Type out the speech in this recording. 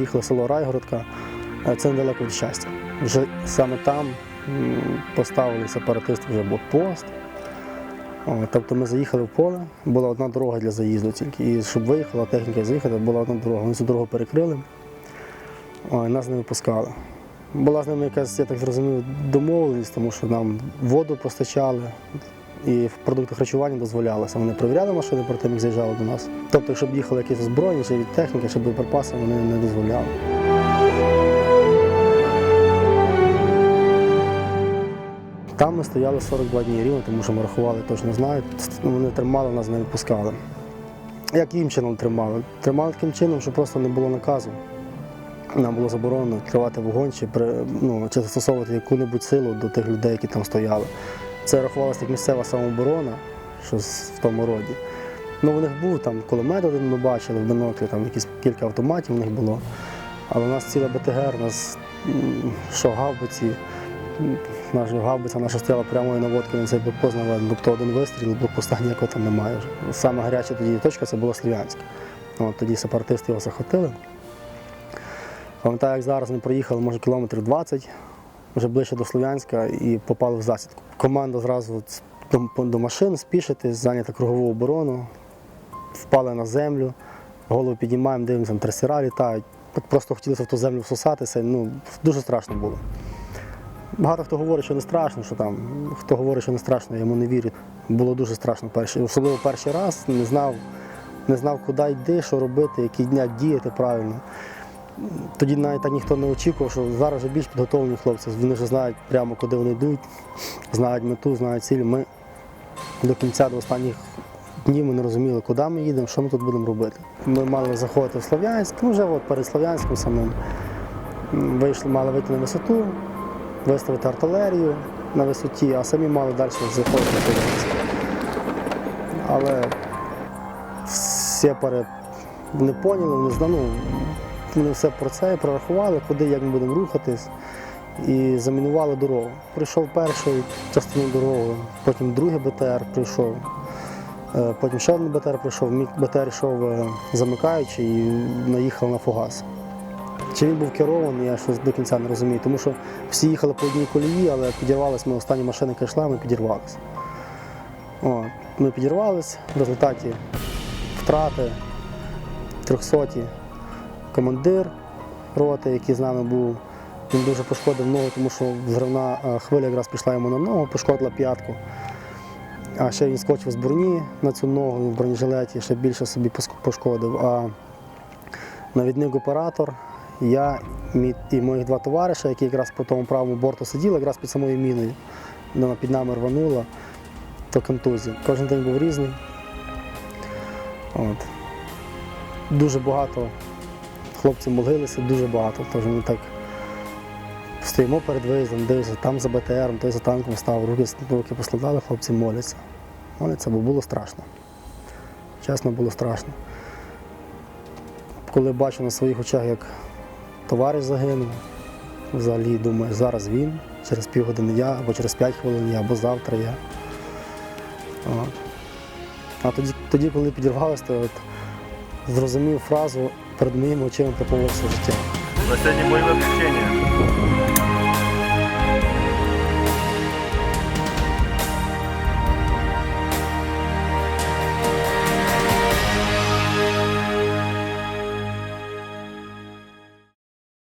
приїхали в село Райгородка, е, це недалеко від щастя. Вже саме там поставили сепаратисти вже блокпост. Тобто ми заїхали в поле, була одна дорога для заїзду тільки. І щоб виїхала техніка заїхати, була одна дорога. Вони цю дорогу перекрили, нас не випускали. Була з ними якась, я так зрозумів, домовленість, тому що нам воду постачали і в продуктах харчування дозволялося. Вони перевіряли машини перед тим, як заїжджали до нас. Тобто, щоб їхали якісь озброєння чи від техніки, чи боєприпаси, вони не дозволяли. Там ми стояли 42 дні рівно, тому що ми рахували, точно знають. Вони тримали, нас не відпускали. Як їм чином тримали? Тримали таким чином, що просто не було наказу. Нам було заборонено відкривати вогонь чи, ну, чи застосовувати яку-небудь силу до тих людей, які там стояли. Це рахувалося як місцева самооборона, щось в тому роді. Ну, у них був там кулемет один ми бачили в біноклі, там якісь кілька автоматів у них було. Але у нас ціла БТГР, у нас що гаубиці, наша гаубиця наша стояла прямою наводкою на цей блокпост, тобто один вистріл, блокпоста ніякого там немає. Саме гаряча тоді точка це була Слов'янська. Тоді сепаратисти його захопили. Пам'ятаю, як зараз ми проїхали, може, кілометрів 20, вже ближче до Слов'янська і попали в засідку. Команда зразу до, машин спішити, зайняти кругову оборону, впали на землю, голову піднімаємо, дивимося, там трасера літають. Просто хотілося в ту землю всосатися. Ну, дуже страшно було. Багато хто говорить, що не страшно, що там, хто говорить, що не страшно, я йому не вірю. Було дуже страшно перший, особливо перший раз, не знав, не знав, куди йти, що робити, які дня діяти правильно. Тоді навіть так ніхто не очікував, що зараз вже більш підготовлені хлопці. Вони вже знають прямо, куди вони йдуть, знають мету, знають ціль. Ми до кінця, до останніх днів ми не розуміли, куди ми їдемо, що ми тут будемо робити. Ми мали заходити в Слов'янськ, ну вже от перед Слов'янськом самим. Вийшли, мали вийти на висоту, виставити артилерію на висоті, а самі мали далі заходити на Слов'янськ. Але сепари не поняли, не знали, вони все про це прорахували, куди, як ми будемо рухатись, і замінували дорогу. Прийшов перший частину дороги, потім другий БТР прийшов, е, потім ще один БТР прийшов, мій БТР йшов е, замикаючи і наїхав на фугас. Чи він був керований, я щось до кінця не розумію, тому що всі їхали по одній колії, але підірвалися ми останні машини, яка йшла, ми підірвалися. О, ми підірвались, в результаті втрати, трьохсоті командир роти, який з нами був. Він дуже пошкодив ногу, тому що взривна е, хвиля якраз пішла йому на ногу, пошкодила п'ятку. А ще він скочив з броні на цю ногу в бронежилеті, ще більше собі пошкодив. А навідник оператор, я і моїх два товариша, які якраз по тому правому борту сиділи, якраз під самою міною. Вона під нами рванула, то контузія. Кожен день був різний. От. Дуже багато хлопці молилися, дуже багато. Тож ми так стоїмо перед виїздом, дивимося, там за БТРом, той за танком став, руки, руки поскладали, хлопці моляться. Моляться, бо було страшно. Чесно, було страшно. Коли бачу на своїх очах, як товариш загинув, взагалі думаю, зараз він, через півгодини я, або через 5 хвилин я, або завтра я. От. А тоді, тоді коли підірвалося, то зрозумів фразу перед моїм очима проплилося життя. На сьогодні мої виключення.